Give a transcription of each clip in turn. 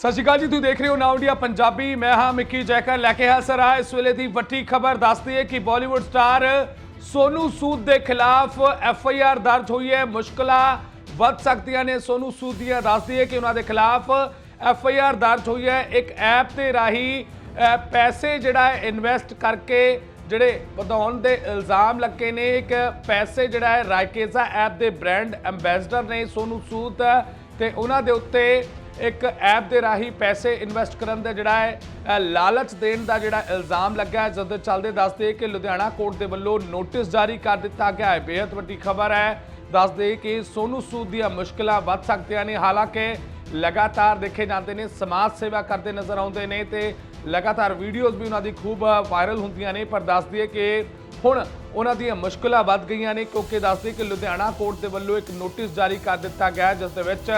ਸਤਿ ਸ਼੍ਰੀ ਅਕਾਲ ਜੀ, ਤੁਸੀਂ ਦੇਖ ਰਹੇ ਹੋ ਨਾਉ ਇੰਡੀਆ ਪੰਜਾਬੀ। ਮੈਂ ਹਾਂ ਮਿੱਕੀ ਜੈਕਰ, ਲੈ ਕੇ ਹਾਜ਼ਰ ਆ ਇਸ ਵੇਲੇ ਦੀ ਵੱਡੀ ਖਬਰ ਦੱਸਦੀ ਹੈ ਕਿ ਬਾਲੀਵੁੱਡ ਸਟਾਰ ਸੋਨੂ ਸੂਦ ਦੇ ਖਿਲਾਫ ਐਫ ਆਈ ਆਰ ਦਰਜ ਹੋਈ ਹੈ। ਮੁਸ਼ਕਲਾਂ ਵੱਧ ਸਕਦੀਆਂ ਨੇ। ਸੋਨੂ ਸੂਦ ਦੀਆਂ ਦੱਸਦੀ ਹੈ ਕਿ ਉਹਨਾਂ ਦੇ ਖਿਲਾਫ ਐਫ ਆਈ ਆਰ ਦਰਜ ਹੋਈ ਹੈ। ਇੱਕ ਐਪ ਦੇ ਰਾਹੀਂ ਪੈਸੇ ਜਿਹੜਾ ਹੈ ਇਨਵੈਸਟ ਕਰਕੇ ਜਿਹੜੇ ਵਧਾਉਣ ਦੇ ਇਲਜ਼ਾਮ ਲੱਗੇ ਨੇ। ਇੱਕ ਪੈਸੇ ਜਿਹੜਾ ਹੈ ਰਾਈਕੇਜ਼ਾ ਐਪ ਦੇ ਬ੍ਰਾਂਡ ਐਮਬੈਸਡਰ ਨੇ ਸੋਨੂ ਸੂਦ ਤੇ ਉਹਨਾਂ ਦੇ ਉੱਤੇ ਇੱਕ ਐਪ ਦੇ ਰਾਹੀਂ ਪੈਸੇ ਇਨਵੈਸਟ ਕਰਨ ਦਾ ਜਿਹੜਾ ਹੈ ਲਾਲਚ ਦੇਣ ਦਾ ਜਿਹੜਾ ਇਲਜ਼ਾਮ ਲੱਗਾ ਹੈ। ਜਦ ਦੇ ਚੱਲਦੇ ਦੱਸਦੇ ਕਿ ਲੁਧਿਆਣਾ ਕੋਰਟ ਦੇ ਵੱਲੋਂ ਨੋਟਿਸ ਜਾਰੀ ਕਰ ਦਿੱਤਾ ਗਿਆ ਹੈ। ਬੇहद ਵੱਡੀ ਖਬਰ ਹੈ। ਦੱਸਦੇ ਕਿ ਸੋਨੂ ਸੂਦ ਦੀਆਂ ਮੁਸ਼ਕਲਾਂ ਵੱਧ ਸਕਦੀਆਂ ਨੇ। ਹਾਲਾਂਕਿ ਲਗਾਤਾਰ ਦੇਖੇ ਜਾਂਦੇ ਨੇ, ਸਮਾਜ ਸੇਵਾ ਕਰਦੇ ਨਜ਼ਰ ਆਉਂਦੇ ਨੇ ਤੇ ਲਗਾਤਾਰ ਵੀਡੀਓਜ਼ ਵੀ ਉਹਨਾਂ ਦੀ ਖੂਬ ਵਾਇਰਲ ਹੁੰਦੀਆਂ ਨੇ। ਪਰ ਦੱਸਦੀ ਹੈ ਕਿ ਹੁਣ ਉਹਨਾਂ ਦੀਆਂ ਮੁਸ਼ਕਲਾਂ ਵੱਧ ਗਈਆਂ ਨੇ ਕਿਉਂਕਿ ਦੱਸਦੀ ਕਿ ਲੁਧਿਆਣਾ ਕੋਰਟ ਦੇ ਵੱਲੋਂ ਇੱਕ ਨੋਟਿਸ ਜਾਰੀ ਕਰ ਦਿੱਤਾ ਗਿਆ ਜਿਸ ਦੇ ਵਿੱਚ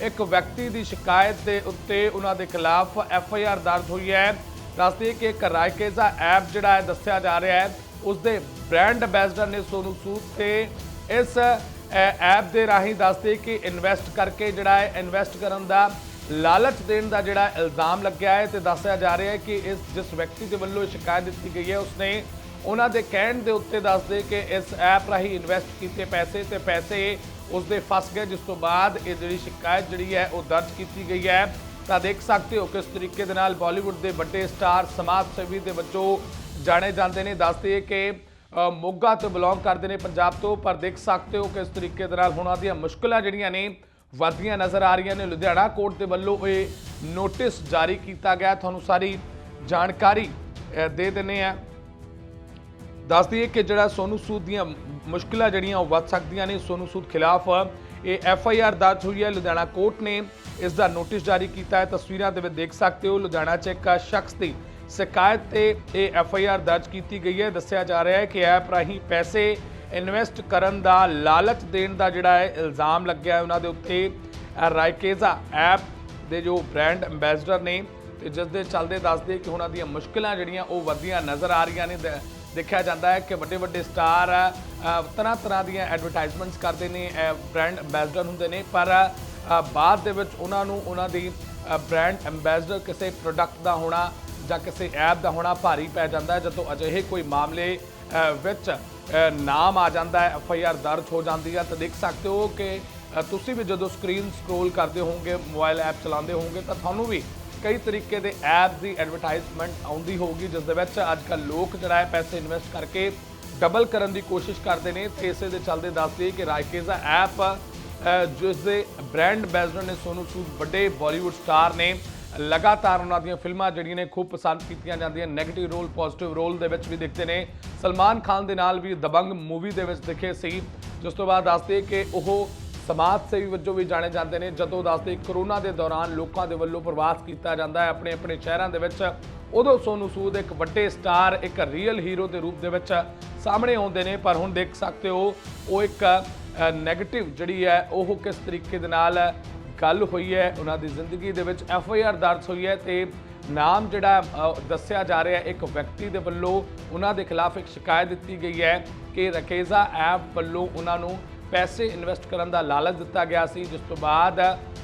ਇੱਕ ਵਿਅਕਤੀ ਦੀ ਸ਼ਿਕਾਇਤ ਦੇ ਉੱਤੇ ਉਹਨਾਂ ਦੇ ਖਿਲਾਫ ਐਫ ਆਈ ਆਰ ਦਰਜ ਹੋਈ ਹੈ। ਦੱਸਦੀ ਹੈ ਕਿ ਇੱਕ ਰਾਇਕੇਜ਼ਾ ਐਪ ਜਿਹੜਾ ਹੈ ਦੱਸਿਆ ਜਾ ਰਿਹਾ ਹੈ ਉਸ ਦੇ ਬ੍ਰਾਂਡ ਐਂਬੈਸਡਰ ਨੇ ਸੋਨੂ ਸੂਦ ਤੇ ਇਸ ਐਪ ਦੇ ਰਾਹੀਂ ਦੱਸਦੇ ਕਿ ਇਨਵੈਸਟ ਕਰਕੇ ਜਿਹੜਾ ਹੈ ਇਨਵੈਸਟ ਕਰਨ ਦਾ ਲਾਲਚ ਦੇਣ ਦਾ ਜਿਹੜਾ ਇਲਜ਼ਾਮ ਲੱਗਿਆ ਹੈ ਤੇ ਦੱਸਿਆ ਜਾ ਰਿਹਾ ਹੈ ਕਿ ਇਸ, ਜਿਸ ਵਿਅਕਤੀ ਦੇ ਵੱਲੋਂ ਇਹ ਸ਼ਿਕਾਇਤ ਦਿੱਤੀ ਗਈ ਹੈ, ਉਸਨੇ ਉਹਨਾਂ ਦੇ ਕਹਿਣ ਦੇ ਉੱਤੇ ਦੱਸਦੇ ਕਿ ਇਸ ਐਪ ਰਾਹੀਂ ਇਨਵੈਸਟ ਕੀਤੇ ਪੈਸੇ ਤੇ ਪੈਸੇ ਉਸਦੇ ਫਸ ਗਏ, ਜਿਸ ਤੋਂ ਬਾਅਦ ਇਹ ਜਿਹੜੀ ਸ਼ਿਕਾਇਤ ਜਿਹੜੀ ਹੈ, ਉਹ ਦਰਜ ਕੀਤੀ ਗਈ ਹੈ। ਤਾਂ ਦੇਖ ਸਕਦੇ ਹੋ ਕਿਸ ਤਰੀਕੇ ਦੇ ਨਾਲ ਬਾਲੀਵੁੱਡ ਦੇ ਵੱਡੇ ਸਟਾਰ ਸਮਾਜ ਸੇਵੀ ਦੇ ਵਜੋਂ ਜਾਣੇ ਜਾਂਦੇ ਨੇ। ਦੱਸਦੇ ਕਿ ਮੋਗਾ ਤੋਂ ਬਿਲੋਂਗ ਕਰਦੇ ਨੇ ਪੰਜਾਬ ਤੋਂ, ਪਰ ਦੇਖ ਸਕਦੇ ਹੋ ਕਿਸ ਤਰੀਕੇ ਦੇ ਨਾਲ ਉਹਨਾਂ ਦੀਆਂ ਮੁਸ਼ਕਲਾਂ ਜਿਹੜੀਆਂ ਨੇ, ਵਧਦੀਆਂ ਨਜ਼ਰ ਆ ਰਹੀਆਂ ਨੇ। ਲੁਧਿਆਣਾ ਕੋਰਟ ਦੇ ਵੱਲੋਂ ਇਹ ਨੋਟਿਸ ਜਾਰੀ ਕੀਤਾ ਗਿਆ। ਤੁਹਾਨੂੰ ਸਾਰੀ ਜਾਣਕਾਰੀ ਦੇ ਦਿੰਨੇ ਆ ਦੱਸ ਦਈਏ ਕਿ ਜਿਹੜਾ ਸੋਨੂ ਸੂਦ ਦੀਆਂ ਮੁਸ਼ਕਲਾਂ ਜਿਹੜੀਆਂ ਉਹ ਵੱਧ ਸਕਦੀਆਂ ਨੇ, ਸੋਨੂ ਸੂਦ ਖਿਲਾਫ ਇਹ ਐਫ ਆਈ ਆਰ ਦਰਜ ਹੋਈ ਹੈ, ਲੁਧਿਆਣਾ ਕੋਰਟ ਨੇ ਇਸ ਦਾ ਨੋਟਿਸ ਜਾਰੀ ਕੀਤਾ ਹੈ। ਤਸਵੀਰਾਂ ਦੇ ਵਿੱਚ ਦੇਖ ਸਕਦੇ ਹੋ, ਲੁਧਿਆਣਾ 'ਚ ਇੱਕ ਸ਼ਖਸ ਦੀ ਸ਼ਿਕਾਇਤ ਤੇ ਇਹ ਐਫ ਆਈ ਆਰ ਦਰਜ ਕੀਤੀ ਗਈ ਹੈ। ਦੱਸਿਆ ਜਾ ਰਿਹਾ ਹੈ ਕਿ ਐਪ ਰਾਹੀਂ ਪੈਸੇ ਇਨਵੈਸਟ ਕਰਨ ਦਾ ਲਾਲਚ ਦੇਣ ਦਾ ਜਿਹੜਾ ਹੈ ਇਲਜ਼ਾਮ ਲੱਗਿਆ ਹੈ। ਉਹਨਾਂ ਦੇ ਉੱਤੇ ਰਾਈਕੇਜ਼ਾ ਐਪ ਦੇ ਜੋ ਬ੍ਰਾਂਡ ਐਂਬੈਸਡਰ ਨੇ ਤੇ ਜਿਸ ਦੇ ਚੱਲਦੇ ਦੱਸਦੇ ਕਿ ਉਹਨਾਂ ਦੀਆਂ ਮੁਸ਼ਕਲਾਂ ਜਿਹੜੀਆਂ ਉਹ ਵਧੀਆਂ ਨਜ਼ਰ ਆ ਰਹੀਆਂ ਨੇ। ਦ- ਦੇਖਿਆ ਜਾਂਦਾ ਹੈ ਕਿ ਵੱਡੇ ਵੱਡੇ ਸਟਾਰ ਤਰ੍ਹਾਂ ਤਰ੍ਹਾਂ ਦੀਆਂ ਐਡਵਰਟਾਈਜ਼ਮੈਂਟਸ ਕਰਦੇ ਨੇ ਬ੍ਰਾਂਡ ਐਂਬੈਸਡਰ ਹੁੰਦੇ ਨੇ, ਪਰ ਬਾਅਦ ਦੇ ਵਿੱਚ ਉਹਨਾਂ ਨੂੰ ਉਹਨਾਂ ਦੀ ਬ੍ਰਾਂਡ ਐਂਬੈਸਡਰ ਕਿਸੇ ਪ੍ਰੋਡਕਟ ਦਾ ਹੋਣਾ ਜਾਂ ਕਿਸੇ ਐਪ ਦਾ ਹੋਣਾ ਭਾਰੀ ਪੈ ਜਾਂਦਾ ਹੈ, ਜਦੋਂ ਅਜਿਹੇ ਕੋਈ ਮਾਮਲੇ ਵਿੱਚ ਨਾਮ ਆ ਜਾਂਦਾ ਹੈ ਐਫ ਆਈ ਆਰ ਦਰਜ ਹੋ ਜਾਂਦੀ ਹੈ, ਤਾਂ ਦੇਖ ਸਕਦੇ ਹੋ ਕਿ ਤੁਸੀਂ ਵੀ ਜਦੋਂ ਸਕਰੀਨ ਸਕਰੋਲ ਕਰਦੇ ਹੋਵੋਗੇ ਮੋਬਾਈਲ ਐਪ ਚਲਾਉਂਦੇ ਹੋਵੋਗੇ, ਤਾਂ ਤੁਹਾਨੂੰ ਵੀ ਕਈ ਤਰੀਕੇ ਦੇ ਐਪ ਦੀ ਐਡਵਰਟਾਈਜ਼ਮੈਂਟ ਆਉਂਦੀ ਹੋਊਗੀ, ਜਿਸ ਦੇ ਵਿੱਚ ਅੱਜ ਕੱਲ੍ਹ ਲੋਕ ਜਿਹੜਾ ਹੈ ਪੈਸੇ ਇਨਵੈਸਟ ਕਰਕੇ ਡਬਲ ਕਰਨ ਦੀ ਕੋਸ਼ਿਸ਼ ਕਰਦੇ ਨੇ ਤੇ ਇਸੇ ਦੇ ਚੱਲਦੇ ਦੱਸਦੇ ਕਿ ਰਾਇਕੇਜ਼ਾ ਐਪ ਜਿਸ ਦੇ ਬ੍ਰਾਂਡ ਐਂਬੈਸਡਰ ਨੇ ਸੋਨੂ ਸੂਦ ਵੱਡੇ ਬਾਲੀਵੁੱਡ ਸਟਾਰ ਨੇ, ਲਗਾਤਾਰ ਉਹਨਾਂ ਦੀਆਂ ਫਿਲਮਾਂ ਜਿਹੜੀਆਂ ਨੇ ਖੂਬ ਪਸੰਦ ਕੀਤੀਆਂ ਜਾਂਦੀਆਂ 네ਗੇਟਿਵ ਰੋਲ ਪੋਜ਼ਿਟਿਵ ਰੋਲ ਦੇ ਵਿੱਚ ਵੀ ਦਿਖਦੇ ਨੇ। ਸਲਮਾਨ ਖਾਨ ਦੇ ਨਾਲ ਵੀ ਦਬੰਗ ਮੂਵੀ ਦੇ ਵਿੱਚ ਦਿਖੇ ਸੀ। ਜਿਸ ਤੋਂ ਬਾਅਦ ਦੱਸਦੇ ਕਿ ਉਹ ਸਮਾਜ ਸੇਵੀ ਵਜੋਂ ਵੀ ਜਾਣੇ ਜਾਂਦੇ ਨੇ। ਜਦੋਂ ਦੱਸਦੇ ਕਰੋਨਾ ਦੇ ਦੌਰਾਨ ਲੋਕਾਂ ਦੇ ਵੱਲੋਂ ਪ੍ਰਵਾਸ ਕੀਤਾ ਜਾਂਦਾ ਹੈ ਆਪਣੇ ਆਪਣੇ ਸ਼ਹਿਰਾਂ ਦੇ ਵਿੱਚ, ਉਦੋਂ ਸੋਨੂ ਸੂਦ ਇੱਕ ਵੱਡੇ ਸਟਾਰ, ਇੱਕ ਰੀਅਲ ਹੀਰੋ ਦੇ ਰੂਪ ਦੇ ਵਿੱਚ ਸਾਹਮਣੇ ਆਉਂਦੇ ਨੇ। ਪਰ ਹੁਣ ਦੇਖ ਸਕਦੇ ਹੋ, ਉਹ ਇੱਕ 네ਗੇਟਿਵ ਜਿਹੜੀ ਹੈ, ਉਹ ਕਿਸ ਤਰੀਕੇ ਦੇ ਨਾਲ ਗੱਲ ਹੋਈ ਹੈ, ਉਹਨਾਂ ਦੀ ਜ਼ਿੰਦਗੀ ਦੇ ਵਿੱਚ ਐਫ ਆਈ ਆਰ ਦਰਜ ਹੋਈ ਹੈ ਤੇ ਨਾਮ ਜਿਹੜਾ ਦੱਸਿਆ ਜਾ ਰਿਹਾ ਇੱਕ ਵਿਅਕਤੀ ਦੇ ਵੱਲੋਂ ਉਹਨਾਂ ਦੇ ਖਿਲਾਫ ਇੱਕ ਸ਼ਿਕਾਇਤ ਦਿੱਤੀ ਗਈ ਹੈ ਕਿ ਰਕੇਜ਼ਾ ਐਪ ਵੱਲੋਂ ਉਹਨਾਂ ਨੂੰ ਪੈਸੇ ਇਨਵੈਸਟ ਕਰਨ ਦਾ ਲਾਲਚ ਦਿੱਤਾ ਗਿਆ ਸੀ, ਜਿਸ ਤੋਂ ਬਾਅਦ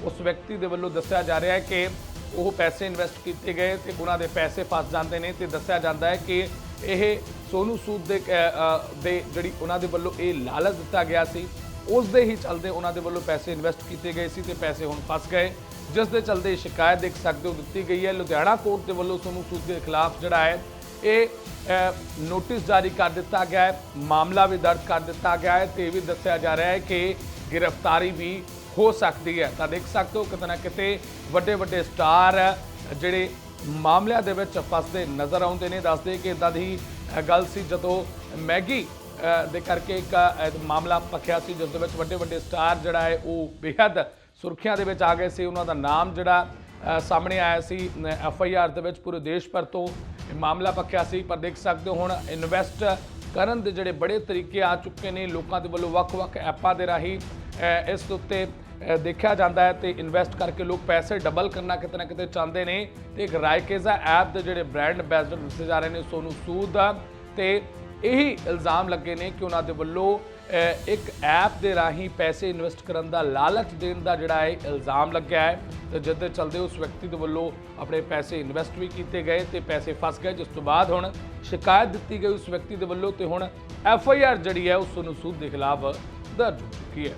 ਉਸ ਵਿਅਕਤੀ ਦੇ ਵੱਲੋਂ ਦੱਸਿਆ ਜਾ ਰਿਹਾ ਹੈ ਕਿ ਉਹ ਪੈਸੇ ਇਨਵੈਸਟ ਕੀਤੇ ਗਏ ਤੇ ਉਹਨਾਂ ਦੇ ਪੈਸੇ ਫਸ ਜਾਂਦੇ ਨੇ ਤੇ ਦੱਸਿਆ ਜਾਂਦਾ ਹੈ ਕਿ ਇਹ ਸੋਨੂ ਸੂਦ ਦੇ ਦੇ ਜਿਹੜੀ ਉਹਨਾਂ ਦੇ ਵੱਲੋਂ ਇਹ ਲਾਲਚ ਦਿੱਤਾ ਗਿਆ ਸੀ, ਉਸ ਦੇ ਹੀ ਚਲਦੇ ਉਹਨਾਂ ਦੇ ਵੱਲੋਂ ਪੈਸੇ ਇਨਵੈਸਟ ਕੀਤੇ ਗਏ ਸੀ ਤੇ ਪੈਸੇ ਹੁਣ ਫਸ ਗਏ। ਜਿਸ ਦੇ ਚਲਦੇ ਸ਼ਿਕਾਇਤ ਦੇਖ ਸਕਦੇ ਹੋ ਦਿੱਤੀ ਗਈ ਹੈ। ਲੁਧਿਆਣਾ ਕੋਰਟ ਦੇ ਵੱਲੋਂ ਸੋਨੂ ਸੂਦ ਦੇ ਖਿਲਾਫ ਜਿਹੜਾ ਹੈ ਇਹ ਨੋਟਿਸ ਜਾਰੀ ਕਰ ਦਿੱਤਾ ਗਿਆ ਹੈ, ਮਾਮਲਾ ਵੀ ਦਰਜ ਕਰ ਦਿੱਤਾ ਗਿਆ ਹੈ ਤੇ ਇਹ ਵੀ ਦੱਸਿਆ ਜਾ ਰਿਹਾ ਹੈ ਕਿ ਗ੍ਰਿਫਤਾਰੀ ਵੀ ਹੋ ਸਕਦੀ ਹੈ। ਤਾਂ ਦੇਖ ਸਕਦੇ ਹੋ ਕਿਤੇ ਨਾ ਕਿਤੇ ਵੱਡੇ ਵੱਡੇ ਸਟਾਰ ਜਿਹੜੇ ਮਾਮਲਿਆਂ ਦੇ ਵਿੱਚ ਫਸਦੇ ਨਜ਼ਰ ਆਉਂਦੇ ਨੇ। ਦੱਸਦੇ ਕਿ ਇਦਾਂ ਦੀ ਗੱਲ ਸੀ ਜਦੋਂ ਮੈਗੀ ਦੇ ਕਰਕੇ ਇੱਕ ਮਾਮਲਾ ਪੱਖਿਆ ਸੀ, ਜਿਸ ਦੇ ਵਿੱਚ ਵੱਡੇ ਵੱਡੇ ਸਟਾਰ ਜਿਹੜਾ ਹੈ ਉਹ ਬੇਹੱਦ ਸੁਰਖੀਆਂ ਦੇ ਵਿੱਚ ਆ ਗਏ ਸੀ। ਉਹਨਾਂ ਦਾ ਨਾਮ ਜਿਹੜਾ ਸਾਹਮਣੇ ਆਇਆ ਸੀ ਐਫ ਆਈ ਆਰ ਦੇ ਵਿੱਚ ਪੂਰੇ ਦੇਸ਼ ਭਰ ਤੋਂ ਮਾਮਲਾ ਪੱਖਿਆ ਸੀ, ਪਰ ਦੇਖ ਸਕਦੇ ਹੋ ਹੁਣ ਇਨਵੈਸਟ ਕਰਨ ਦੇ ਜਿਹੜੇ ਬੜੇ ਤਰੀਕੇ ਆ ਚੁੱਕੇ ਨੇ, ਲੋਕਾਂ ਦੇ ਵੱਲੋਂ ਵੱਖ-ਵੱਖ ਐਪਾਂ ਦੇ ਰਾਹੀਂ ਇਸ ਦੇ ਉੱਤੇ ਦੇਖਿਆ ਜਾਂਦਾ ਹੈ ਤੇ ਇਨਵੈਸਟ ਕਰਕੇ ਲੋਕ ਪੈਸੇ ਡਬਲ ਕਰਨਾ ਕਿਤੇ ਨਾ ਕਿਤੇ ਚਾਹੁੰਦੇ ਨੇ ਤੇ ਇੱਕ ਰਾਇਕੇਜ਼ਾ ਐਪ ਦੇ ਜਿਹੜੇ ਬ੍ਰਾਂਡ ਐਂਬੈਸਡਰ ਦੱਸੇ ਜਾ ਰਹੇ ਨੇ, ਸੋਨੂ ਸੂਦ ਆ ਤੇ ਇਹੀ ਇਲਜ਼ਾਮ ਲੱਗੇ ਨੇ ਕਿ ਉਹਨਾਂ ਦੇ ਵੱਲੋਂ ਇੱਕ ਐਪ ਦੇ ਰਾਹੀਂ ਪੈਸੇ ਇਨਵੈਸਟ ਕਰਨ ਦਾ ਲਾਲਚ ਦੇਣ ਦਾ ਜਿਹੜਾ ਹੈ ਇਲਜ਼ਾਮ ਲੱਗਿਆ ਹੈ। ਤੇ ਜਿਸ ਦੇ ਚਲਦੇ ਉਸ ਵਿਅਕਤੀ ਦੇ ਵੱਲੋਂ ਆਪਣੇ ਪੈਸੇ ਇਨਵੈਸਟ ਵੀ ਕੀਤੇ ਗਏ ਤੇ ਪੈਸੇ ਫਸ ਗਏ, ਜਿਸ ਤੋਂ ਬਾਅਦ ਹੁਣ ਸ਼ਿਕਾਇਤ ਦਿੱਤੀ ਗਈ ਉਸ ਵਿਅਕਤੀ ਦੇ ਵੱਲੋਂ ਤੇ ਹੁਣ ਐਫ ਆਈ ਆਰ ਜਿਹੜੀ ਹੈ ਉਸ ਨੂੰ ਸੂਦ ਦੇ ਖਿਲਾਫ ਦਰਜ ਹੋ ਚੁੱਕੀ ਹੈ।